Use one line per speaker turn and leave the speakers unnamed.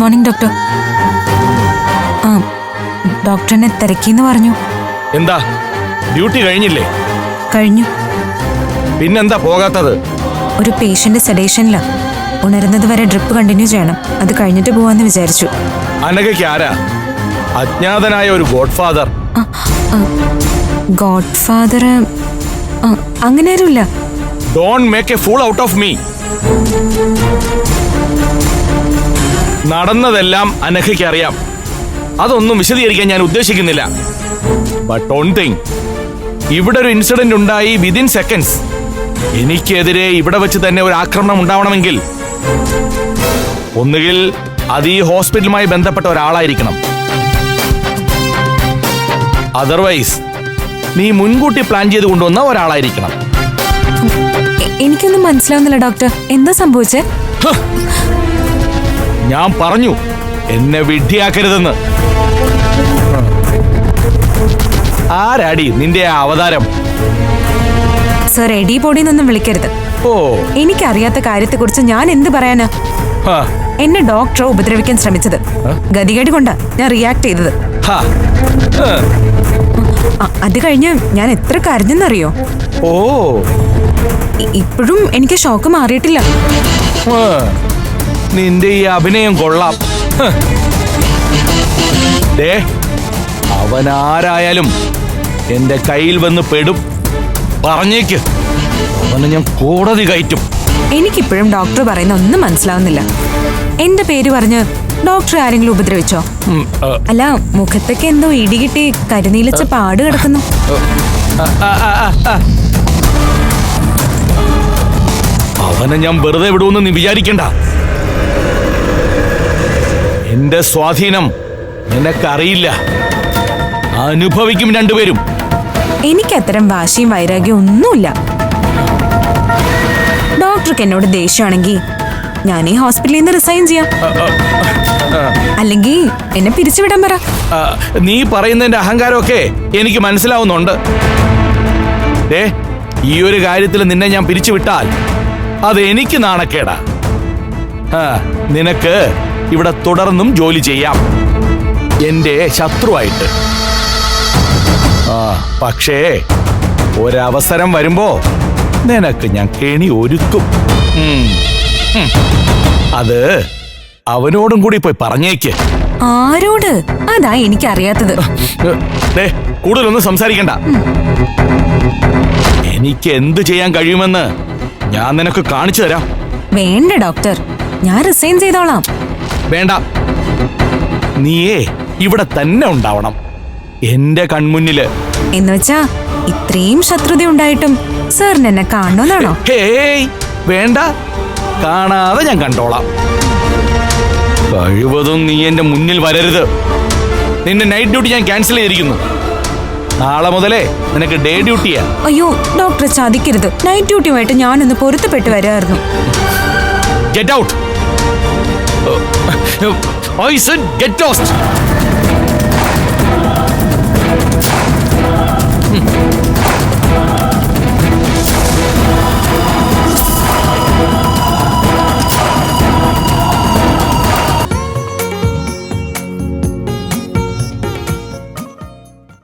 Good morning doctor ആ ഡോക്ടറിനെ തിരക്കിന്ന് പറഞ്ഞു.
എന്താ? ഡ്യൂട്ടി കഴിഞ്ഞില്ലേ?
കഴിഞ്ഞു.
പിന്നെന്താ പോകാത്തത്?
ഒരു പേഷ്യന്റ് സെഡേഷനില ഉണരുന്നത് വരെ ഡ്രിപ്പ് കണ്ടിന്യൂ ചെയ്യണം. അത് കഴിഞ്ഞിട്ട് പോവാന്ന് വിചാരിച്ചു.
അനഘയ്ക്ക് ആരാ? അജ്ഞാതനായ ഒരു ഗോഡ്ഫാദർ ഗോഡ്ഫാദർ
ഗോഡ് ഫാദർ അങ്ങനെ ആരുമില്ല
don't make a fool out of me നടന്നതെല്ലാം അനഘയ്ക്ക് അറിയാം അതൊന്നും വിശദീകരിക്കാൻ ഞാൻ ഉദ്ദേശിക്കുന്നില്ല. ബട്ട് ഓൺ തിങ് ഇവിടെ ഒരു ഇൻസിഡന്റ് ഉണ്ടായി വിതിൻ സെക്കൻഡ്സ് എനിക്കെതിരെ ഇവിടെ വെച്ച് തന്നെ ഒരു ആക്രമണം ഉണ്ടാവണമെങ്കിൽ ഒന്നുകിൽ അത് ഈ ഹോസ്പിറ്റലുമായി ബന്ധപ്പെട്ട ഒരാളായിരിക്കണം. അതർവൈസ് നീ മുൻകൂട്ടി പ്ലാൻ ചെയ്ത് കൊണ്ടുവന്ന ഒരാളായിരിക്കണം.
എനിക്കൊന്നും മനസ്സിലാവുന്നില്ല ഡോക്ടർ എന്താ സംഭവിച്ചേ!
ഞാൻ പറഞ്ഞു എന്നെ വിഡ്ഢിയാക്കരുതെന്ന്. ആരാടി നിന്റെ ആ അവതാരം?
സർ എഡി പൊടിന്നൊന്നും വിളിക്കരുത്.
ഓ.
എനിക്കറിയാത്ത കാര്യത്തെക്കുറിച്ച് ഞാൻ എന്ത് പറയാനാ?
ഹ,
എന്നെ ഡോക്ടറെ ഉപദ്രവിക്കാൻ ശ്രമിച്ചത്. ഗതികേട് കൊണ്ടാ ഞാൻ റിയാക്ട് ചെയ്തത്.
ഹ, ഹ്.
അ- അത് കഴിഞ്ഞ് ഞാൻ എത്ര കരഞ്ഞെന്നറിയോ?
ഓ.
ഇ- ഇപ്പോഴും എനിക്ക് ഷോക്ക് മാറിയിട്ടില്ല.
നിന്റെ ഈ അഭിനയം കൊള്ളാം. ദേ അവൻ ആരായാലും എന്റെ കയ്യിൽ വന്ന് പെടും. പറഞ്ഞേക്ക്. അവനെ ഞാൻ കോടതി കയറ്റും.
എനിക്കിപ്പോഴും ഡോക്ടർ പറയുന്ന ഒന്നും മനസ്സിലാവുന്നില്ല. എന്റെ പേര് പറഞ്ഞ് ഡോക്ടർ ആരെങ്കിലും ഉപദ്രവിച്ചോ? അല്ല മുഖത്തൊക്കെ എന്തോ ഇടികിട്ടി കരുനീലച്ച പാട് കിടക്കുന്നു.
അവനെ ഞാൻ വെറുതെ വിടുമെന്ന് നീ വിചാരിക്കണ്ട. എന്റെ സ്വാധീനം നിനക്കറിയില്ല. അനുഭവിക്കും രണ്ടുപേരും.
എനിക്ക് അത്തരം വാശിയും വൈരാഗ്യം ഒന്നുമില്ല. ഡോക്ടർക്ക് എന്നോട് ദേഷ്യമാണെങ്കിൽ ഞാൻ ഈ ഹോസ്പിറ്റലിൽ നിന്ന് റിസൈൻ ചെയ്യാം. അല്ലെങ്കിൽ എന്നെ പിരിച്ചുവിടാൻ പറ.
നീ പറയുന്നതിന്റെ അഹങ്കാരമൊക്കെ എനിക്ക് മനസ്സിലാവുന്നുണ്ട്. ഈ ഒരു കാര്യത്തിൽ നിന്നെ ഞാൻ പിരിച്ചുവിട്ടാൽ അത് എനിക്ക് നാണക്കേടാ. നിനക്ക് ഇവിടെ തുടർന്നും ജോലി ചെയ്യാം. എന്റെ ശത്രുവായിട്ട്. ആ പക്ഷേ ഒരവസരം വരുമ്പോ നിനക്ക് ഞാൻ കെണി ഒരുക്കും. അത് അവനോടും കൂടി പോയി പറഞ്ഞേക്ക്.
ആരോട്? അതാ എനിക്കറിയാത്തത്.
കൂടുതലൊന്നും സംസാരിക്കണ്ട. എനിക്ക് എന്ത് ചെയ്യാൻ കഴിയുമെന്ന് ഞാൻ നിനക്ക് കാണിച്ചു തരാം.
വേണ്ട ഡോക്ടർ. ഞാൻ റിസൈൻ ചെയ്തോളാം.
വേണ്ട. നീയേ ഇവിടെ തന്നെ ഉണ്ടാവണം. എന്റെ കൺമുന്നിൽ.
എന്ന് വെച്ചാ ഇത്രയും ശത്രുത ഉണ്ടായിട്ടും സാറിന് എന്നെ കാണണമെന്നാണോ
ഹേയ് വേണ്ട. കാണാതെ ഞാൻ കണ്ടോളാം. കഴിവതും നീ എന്റെ മുന്നിൽ വരരുത്. നിന്റെ നൈറ്റ് ഡ്യൂട്ടി ഞാൻ ക്യാൻസൽ ചെയ്തിരിക്കുന്നു. നാളെ മുതലേ നിനക്ക് ഡേ ഡ്യൂട്ടിയാ
അയ്യോ ഡോക്ടർ ചതിക്കരുത്. നൈറ്റ് ഡ്യൂട്ടിയുമായിട്ട് ഞാനൊന്ന് പൊരുത്തപ്പെട്ട് വരായിരുന്നു.
Get out! Said get lost!